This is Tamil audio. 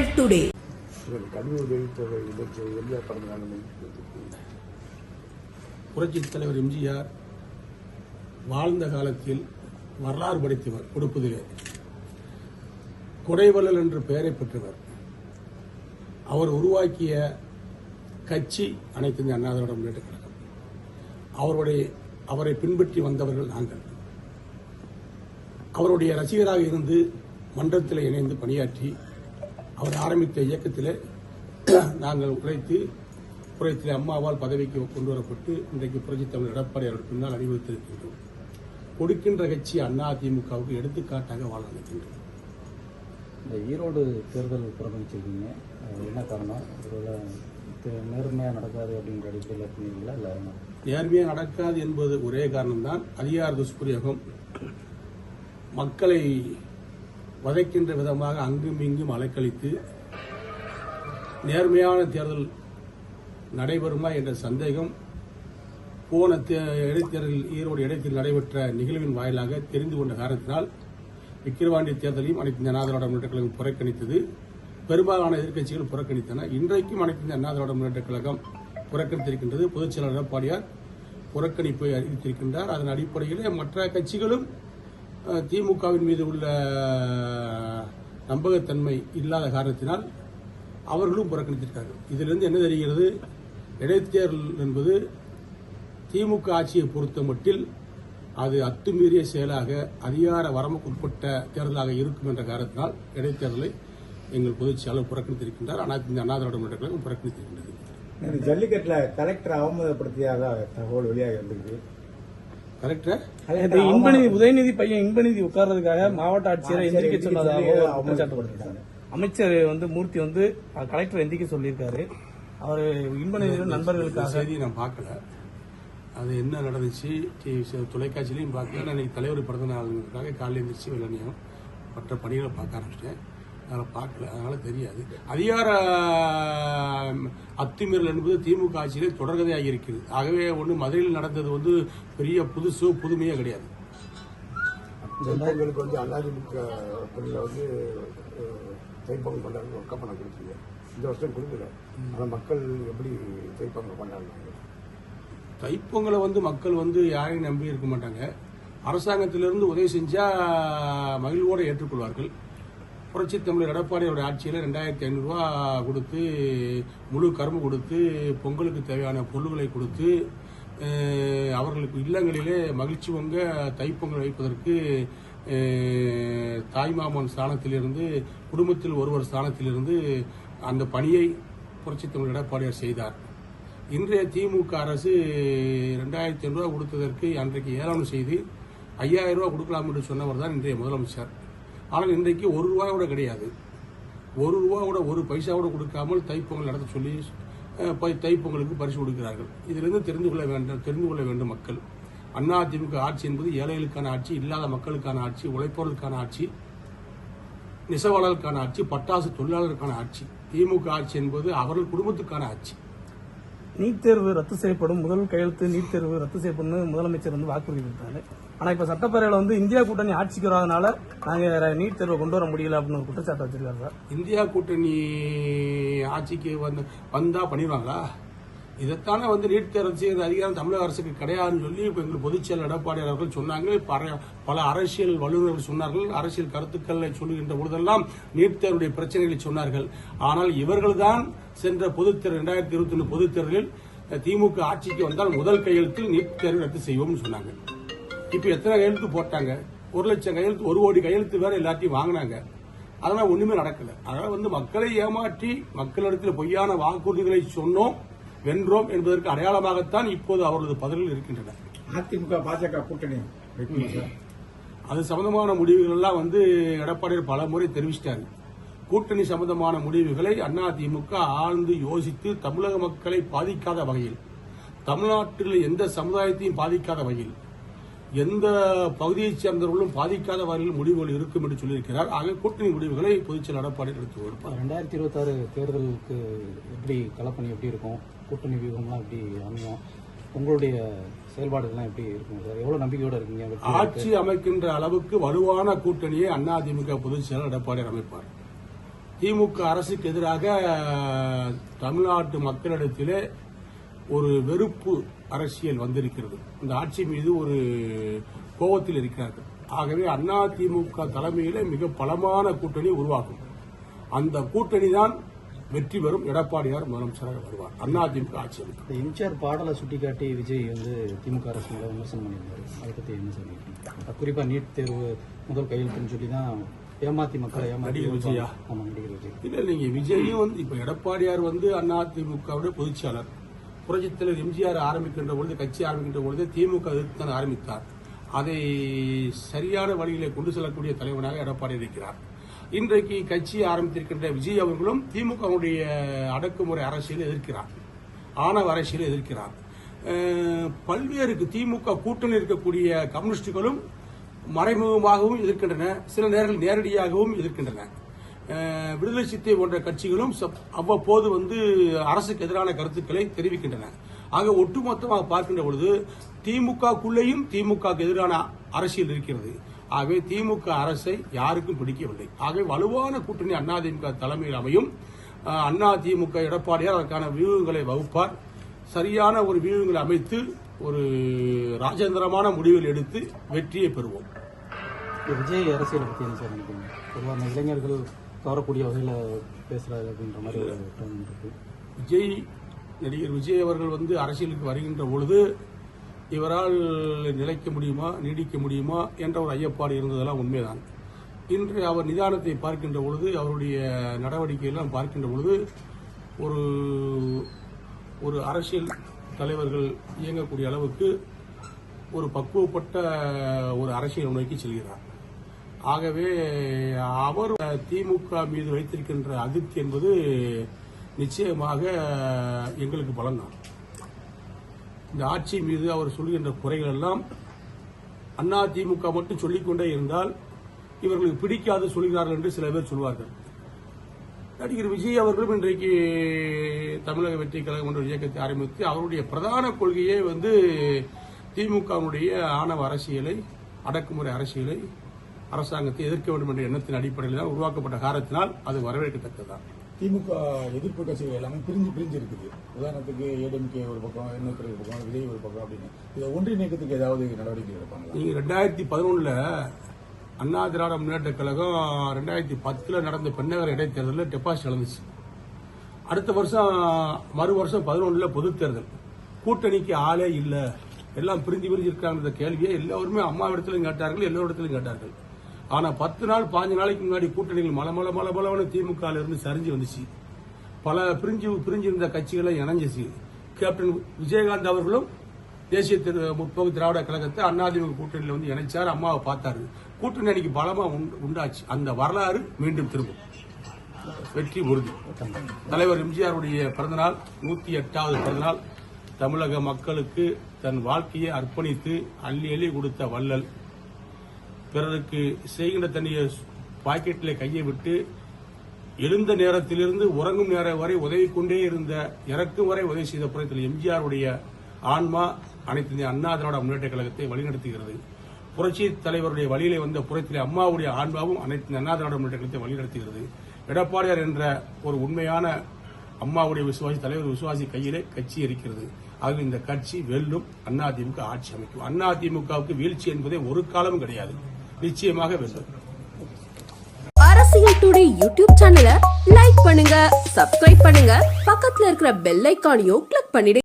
மக்கள் டுடே புரட்சி தலைவர் எம்ஜிஆர் வாழ்ந்த காலத்தில் வரலாறு படைத்தவர் கொடுப்பதிலே. குடைவள்ளல் என்று பெயரை பெற்றவர். அவர் உருவாக்கிய கட்சி அனைத்து இந்திய அண்ணா திராவிட முன்னேற்ற கழகம். அவருடைய அவரை பின்பற்றி வந்தவர்கள் நாங்கள். அவருடைய ரசிகராக இருந்து மன்றத்தில் இணைந்து பணியாற்றி அவர் ஆரம்பித்த இயக்கத்தில் நாங்கள் உழைத்து புரட்சித்தில் அம்மாவால் பதவிக்கு கொண்டு வரப்பட்டு இன்றைக்கு புரட்சித் தமிழர் எடப்பாடி அவர்கள் பின்னால் அறிவித்திருக்கின்றோம் கொடுக்கின்ற கட்சி அண்ணா திமுகவுக்கு எடுத்துக்காட்டாக வாழ நினைக்கின்றோம். இந்த ஈரோடு தேர்தல் புறக்கணிச்சிருக்கீங்க. என்ன காரணம்? நேர்மையாக நடக்காது அப்படின்ற அடிப்படையில் பண்ணீங்களா இல்லை நேர்மையாக நடக்காது என்பது ஒரே காரணம்தான். அதிகார துஷ்பிரயோகம். மக்களை வதைக்கின்ற விதமாக அங்கும் இங்கும் அலைக்கழித்து நேர்மையான தேர்தல் நடைபெறுமா என்ற சந்தேகம் போன தே- இடைத்தேர்தலில் ஈரோடு இடைத்தேர்தல் நடைபெற்ற நிகழ்வின் வாயிலாக தெரிந்து கொண்ட காரணத்தினால் விக்கிரவாண்டி தேர்தலையும் அனைத்து இந்திய அண்ணா திராவிட முன்னேற்ற கழகம் புறக்கணித்தது. பெரும்பாலான எதிர்க்கட்சிகள் புறக்கணித்தன. இன்றைக்கும் அனைத்து இந்திய அண்ணா திராவிட முன்னேற்ற கழகம் புறக்கணித்திருக்கின்றது. பொதுச் செயலாளர் எடப்பாடியார் புறக்கணிப்பை அறிவித்திருக்கின்றார். அதன் அடிப்படையில் மற்ற கட்சிகளும் திமுகவின் மீது உள்ள நம்பகத்தன்மை இல்லாத காரணத்தினால் அவர்களும் புறக்கணித்திருக்கார்கள். இதிலிருந்து என்ன தெரிகிறது? இடைத்தேர்தல் என்பது திமுக ஆட்சியை பொறுத்த மட்டில் அது அத்துமீறிய செயலாக அதிகார வரம்புக்குட்பட்ட தேர்தலாக இருக்கும் என்ற காரணத்தினால் இடைத்தேர்தலை எங்கள் பொதுச் செயலாளர் புறக்கணித்திருக்கின்றார். ஆனால் இந்த அண்ணா திராவிட முன்னேற்ற கழகம் புறக்கணித்திருக்கின்றது ஜல்லிக்கட்டில் கலெக்டர் அவமதப்படுத்தியதா தகவல் வெளியாக இருந்திருக்கு இன்பநிதி உதயநிதி பையன் இன்பநிதி உட்கார்றதுக்காக மாவட்ட ஆட்சியரை எந்திரிக்க சொன்னதாக குற்றச்சாட்டு அமைச்சர் வந்து மூர்த்தி வந்து கலெக்டர் எந்திரிக்க சொல்லியிருக்காரு. அவர் இன்பநிதி நண்பர்களுக்காக செய்தியை நான் பார்க்கல. அது என்ன நடந்துச்சு? டி- சி- தொலைக்காட்சியிலையும் பார்க்கல. நான் இன்னைக்கு தலைவர் பிறந்த நாளுக்காக காலையில் எழுந்திரிச்சு வெள்ளனையும் மற்ற பணிகளை பார்க்க ஆரம்பிச்சிட்டேன். அதனால் பார்க்கல. அதனால தெரியாது. அதிகார அத்துமீறல் என்பது திமுக ஆட்சியிலே தொடர்கதையாக இருக்கிறது. ஆகவே ஒன்று மதுரையில் நடந்தது வந்து பெரிய புதுசோ புதுமையோ கிடையாது. தைப்பொங்கலுக்கு வந்து அதிமுக வந்து அஹ், தைப்பொங்கல் கொண்டாடுறது ஒர்க்கா பண்ண கொடுத்தீங்க. இந்த வருஷம் கொடுக்கல. ஆனால் மக்கள் எப்படி தைப்பொங்கல் கொண்டாடுறாங்க தைப்பொங்கலை வந்து மக்கள் வந்து யாரையும் நம்பி இருக்க மாட்டாங்க. அரசாங்கத்திலிருந்து உதவி செஞ்சா மகிழ்வோடு ஏற்றுக்கொள்வார்கள். புரட்சி தமிழர் எடப்பாடியோட ஆட்சியில் ரெண்டாயிரத்தி ஐநூறுரூவா கொடுத்து முழு கரும்பு கொடுத்து பொங்கலுக்கு தேவையான பொருள்களை கொடுத்து அவர்களுக்கு இல்லங்களிலே மகிழ்ச்சி பொங்க தைப்பொங்கல் வைப்பதற்கு தாய்மாமன் ஸ்தானத்திலிருந்து குடும்பத்தில் ஒருவர் ஸ்தானத்திலிருந்து அந்த பணியை புரட்சி தமிழர் எடப்பாடியார் செய்தார். இன்றைய திமுக அரசு ரெண்டாயிரத்தி ஐநூறுரூவா கொடுத்ததற்கு அன்றைக்கு ஏளனம் செய்து ஐயாயிரம் ரூபா கொடுக்கலாம் என்று சொன்னவர் தான் இன்றைய முதலமைச்சர். ஆனால் இன்றைக்கு ஒரு ரூபா கூட கிடையாது. ஒரு ரூபா கூட ஒரு பைசா கூட கொடுக்காமல் தைப்பொங்கல் நடத்த சொல்லி பை- தைப்பொங்கலுக்கு பரிசு கொடுக்கிறார்கள். இதிலிருந்து தெரிந்து கொள்ள வேண்டும் தெரிந்து கொள்ள வேண்டும் மக்கள். அண்ணா திமுக ஆட்சி என்பது ஏழைகளுக்கான ஆட்சி இல்லாத மக்களுக்கான ஆட்சி உழைப்பவர்களுக்கான ஆட்சி நெசவாளர்களுக்கான ஆட்சி பட்டாசு தொழிலாளருக்கான ஆட்சி திமுக ஆட்சி என்பது அவர்கள் குடும்பத்துக்கான ஆட்சி. நீட் தேர்வு ரத்து செய்யப்படும். முதல் கையெழுத்து நீட் தேர்வு ரத்து செய்யப்படும் முதலமைச்சர் வந்து வாக்குறுதி கொடுத்தாரு. ஆனா இப்ப சட்டப்பேரவையில வந்து இந்தியா கூட்டணி ஆட்சிக்கு வராதனால நாங்க நீட் தேர்வை கொண்டு வர முடியல அப்படின்னு ஒரு குற்றச்சாட்டு வச்சிருக்காரு சார். இந்தியா கூட்டணி ஆட்சிக்கு வந்து வந்தா பண்ணிடுவாங்களா? இதைத்தானே வந்து நீட் தேர்வு செய்கிற அதிகாரம் தமிழக அரசுக்கு கிடையாதுன்னு சொல்லி இப்போ எங்கள் பொதுச்செயலர் எடப்பாடி அவர்கள் சொன்னாங்க. பல அரசியல் வல்லுநர்கள் சொன்னார்கள். அரசியல் கருத்துக்களை சொல்லுகின்ற பொழுதெல்லாம் நீட் தேர்வுடைய பிரச்சனைகளை சொன்னார்கள். ஆனால் இவர்கள்தான் சென்ற பொதுத்தேர்வு இரண்டாயிரத்தி ரெண்டாயிரத்தி இருபத்தி ஒன்று பொதுத்தேர்தலில் திமுக ஆட்சிக்கு வந்தால் முதல் கையெழுத்தில் நீட் தேர்வு ரத்து செய்வோம்னு சொன்னாங்க. இப்போ எத்தனை கையெழுத்து போட்டாங்க? ஒரு லட்சம் கையெழுத்து ஒரு கோடி கையெழுத்து வேற எல்லாத்தையும் வாங்கினாங்க. அதெல்லாம் ஒண்ணுமே நடக்கல. அதனால வந்து மக்களை ஏமாற்றி மக்களிடத்தில் பொய்யான வாக்குறுதிகளை சொன்னோம். வென்றோம் என்பதற்கு அடையாளமாகத்தான் இப்போது அவர்களது பதில்கள் இருக்கின்றன. அதிமுக பாஜக கூட்டணி அது சம்பந்தமான முடிவுகள் எல்லாம் வந்து எடப்பாடியார் பல முறை தெரிவிச்சிட்டாரு. கூட்டணி சம்பந்தமான முடிவுகளை அதிமுக ஆழ்ந்து யோசித்து தமிழக மக்களை பாதிக்காத வகையில் தமிழ்நாட்டில் எந்த சமுதாயத்தையும் பாதிக்காத வகையில் எந்த பகுதியைச் சேர்ந்தவர்களும் பாதிக்காத வகையில் முடிவுகள் இருக்கும் என்று சொல்லியிருக்கிறார். ஆக கூட்டணி முடிவுகளை பொதுச்செயலர் எடப்பாடி எடுத்து கொடுப்பார் ரெண்டாயிரத்தி இருபத்தாறு தேர்தலுக்கு எப்படி களப்பணி எப்படி இருக்கும்? கூட்டணி வியூகம்லாம் எப்படி அமையும்? உங்களுடைய செயல்பாடுகள்லாம் எப்படி இருக்கும் சார்? எவ்வளவு நம்பிக்கையோட இருக்கீங்க? ஆட்சி அமைக்கின்ற அளவுக்கு வலுவான கூட்டணியை அதிமுக பொதுச் செயலர் எடப்பாடியார் அமைப்பார். திமுக அரசுக்கு எதிராக தமிழ்நாட்டு மக்களிடத்திலே ஒரு வெறுப்பு அரசியல் வந்திருக்கிறது. இந்த ஆட்சி மீது ஒரு கோபத்தில் இருக்கிறார்கள். ஆகவே அண்ணா திமுக தலைமையில மிக பலமான கூட்டணி உருவாகும். அந்த கூட்டணி தான் வெற்றி பெறும் எடப்பாடியார் முதலமைச்சராக வருவார். அண்ணா திமுக ஆட்சி இந்த எம்ஜிஆர் பாடலை சுட்டிக்காட்டி விஜய் வந்து திமுக அரசு மேல விமர்சனம் பண்ணியிருந்தாரு. அதை பத்தி என்ன சொல்லியிருக்கீங்க குறிப்பா நீட் தேர்வு முதல் கையெழுத்துன்னு சொல்லி தான் ஏமாத்தி மக்களை ஏமாத்தி விஜயா? ஆமா நடிகர் விஜய். இல்ல நீங்க விஜயும் வந்து இப்ப எடப்பாடியார் வந்து அதிமுகவுடைய பொதுச்செயலர் புரட்சித் தலைவர் எம்ஜிஆர் ஆரம்பிக்கின்ற பொழுது கட்சி ஆரம்பிக்கின்ற பொழுது திமுக எதிர்த்து ஆரம்பித்தார். அதை சரியான வழியிலே கொண்டு செல்லக்கூடிய தலைவனாக எடப்பாடி இருக்கிறார். இன்றைக்கு கட்சி ஆரம்பித்திருக்கின்ற விஜய் அவர்களும் திமுகவுடைய அடக்குமுறை அரசியலை எதிர்க்கிறார். ஆணவ அரசியலை எதிர்க்கிறார். பல்வேறு திமுக கூட்டணி இருக்கக்கூடிய கம்யூனிஸ்டுகளும் மறைமுகமாகவும் எதிர்க்கின்றன. சில நேரங்கள் நேரடியாகவும் எதிர்க்கின்றன. விடுதலை சித்தை போன்ற கட்சிகளும் சப்- அவ்வப்போது வந்து அரசுக்கு எதிரான கருத்துக்களை தெரிவிக்கின்றன. ஆக ஒட்டுமொத்தமாக பார்க்கின்ற பொழுது திமுகக்குள்ளேயும் திமுக எதிரான அரசியல் இருக்கிறது. ஆகவே திமுக அரசை யாருக்கும் பிடிக்கவில்லை. ஆகவே வலுவான கூட்டணி அதிமுக தலைமையில் அமையும். அண்ணா திமுக எடப்பாடியார் அதற்கான வியூகங்களை வகுப்பார். சரியான ஒரு வியூகங்களை அமைத்து ஒரு ராஜேந்திரமான முடிவில் எடுத்து வெற்றியை பெறுவோம். விஜய் அரசியல் பற்றி என்ன சார் பொதுவாக இளைஞர்கள் கவரக்கூடிய வகையில் பேசுகிறாரு அப்படின்ற மாதிரி ஒரு டோன் இருக்கு. விஜய் நடிகர் விஜய் அவர்கள் வந்து அரசியலுக்கு வருகின்ற பொழுது இவரால் நிலைக்க முடியுமா நீடிக்க முடியுமா என்ற ஒரு ஐயப்பாடு இருந்ததெல்லாம் உண்மைதான். இன்று அவர் நிதானத்தை பார்க்கின்ற பொழுது அவருடைய நடவடிக்கையெல்லாம் பார்க்கின்ற பொழுது ஒரு ஒரு அரசியல் தலைவர்கள் இயங்கக்கூடிய அளவுக்கு ஒரு பக்குவப்பட்ட ஒரு அரசியல் நோக்கி செல்கிறார். ஆகவே அவர் திமுக மீது வைத்திருக்கின்ற அதிருப்தி என்பது நிச்சயமாக எங்களுக்கு பலன்தான் இந்த ஆட்சி மீது அவர் சொல்கின்ற குறைகள் எல்லாம் அண்ணா திமுக மட்டும் சொல்லிக்கொண்டே இருந்தால் இவர்களுக்கு பிடிக்காது சொல்கிறார்கள் என்று சில பேர் சொல்வார்கள். நடிகர் விஜய் அவர்களும் இன்றைக்கு தமிழக வெற்றி கழகம் என்ற இயக்கத்தை ஆரம்பித்து அவருடைய பிரதான கொள்கையே வந்து திமுகவுடைய ஆணவ அரசியலை அடக்குமுறை அரசியலை அரசாங்கத்தை எதிர்க்க வேண்டும் என்ற எண்ணத்தின் அடிப்படையில் தான் உருவாக்கப்பட்ட காரணத்தினால் அது வரவேற்கத்தக்கதுதான் திமுக எதிர்ப்பு கட்சிகள் எல்லாமே பிரிஞ்சு பிரிஞ்சு இருக்குது. உதாரணத்துக்கு ஏடிஎம்கே ஒரு பக்கம் இன்னொருத்தர் ஒரு பக்கம் விஜய் ஒரு பக்கம் அப்படின்னு. இதை ஒன்றிணைக்கிறதுக்கு ஏதாவது நடவடிக்கை எடுப்பாங்களா? நீங்க ரெண்டாயிரத்தி பதினொன்னுல அண்ணா திராவிட முன்னேற்ற கழகம் ரெண்டாயிரத்தி பத்துல நடந்த பெண்ணகர இடைத்தேர்தலில் டெபாசிட் இழந்துச்சு. அடுத்த வருஷம் மறு வருஷம் பதினொன்னுல பொதுத் தேர்தல். கூட்டணிக்கு ஆளே இல்ல. எல்லாம் பிரிஞ்சு பிரிஞ்சு இருக்காங்க கேள்வியை எல்லாருமே அம்மா இடத்திலும் கேட்டார்கள் எல்லோரிடத்திலும் கேட்டார்கள். ஆனா பத்து நாள் பாஞ்சு நாளைக்கு முன்னாடி கூட்டணிகள் மல மல மல மலவன திமுக இருந்து சரிஞ்சு வந்துச்சு. பல பிரிஞ்சு பிரிஞ்சு இருந்த கட்சிகளை இணைஞ்சிச்சு. கேப்டன் விஜயகாந்த் அவர்களும் தேசிய திரு- முற்போக்கு திராவிட கழகத்தை அண்ணாதிமுக கூட்டணியில் வந்து இணைச்சார் அம்மாவை பார்த்தாரு. கூட்டணி அன்னைக்கு பலமா உண்டாச்சு. அந்த வரலாறு மீண்டும் திரும்பும். வெற்றி உறுதி. தலைவர் எம்ஜிஆருடைய பிறந்தநாள் நூத்தி எட்டாவது பிறந்தநாள். தமிழக மக்களுக்கு தன் வாழ்க்கையை அர்ப்பணித்து அள்ளி அள்ளி கொடுத்த வள்ளல். பிறருக்கு செய்கின்ற தன்னுடைய பாக்கெட்டில் கையை விட்டு எழுந்த நேரத்திலிருந்து உறங்கும் நேரம் வரை உதவி கொண்டே இருந்த இறக்கும் வரை உதவி செய்த புறத்தில் எம்ஜிஆருடைய ஆன்மா அனைத்து இந்திய அண்ணா திராவிட முன்னேற்ற கழகத்தை வழிநடத்துகிறது. புரட்சி தலைவருடைய வழியிலே வந்த புறத்திலே அம்மாவுடைய ஆன்மாவும் அனைத்து அண்ணா திராவிட முன்னேற்ற கழகத்தை வழிநடத்துகிறது. எடப்பாடியார் என்ற ஒரு உண்மையான அம்மாவுடைய விசுவாசி தலைவர் விசுவாசி கையிலே கட்சி இருக்கிறது. ஆகவே இந்த கட்சி வெல்லும் அதிமுக ஆட்சி அமைக்கும். அதிமுகவுக்கு வீழ்ச்சி என்பதே ஒரு காலமும் கிடையாது. நிச்சயமாக வெல்லும் அரசியல் டுடே யூடியூப் சேனலை லைக் பண்ணுங்க சப்ஸ்கிரைப் பண்ணுங்க. பக்கத்துல இருக்கிற பெல் ஐக்கானையும் கிளிக் பண்ணிடுங்க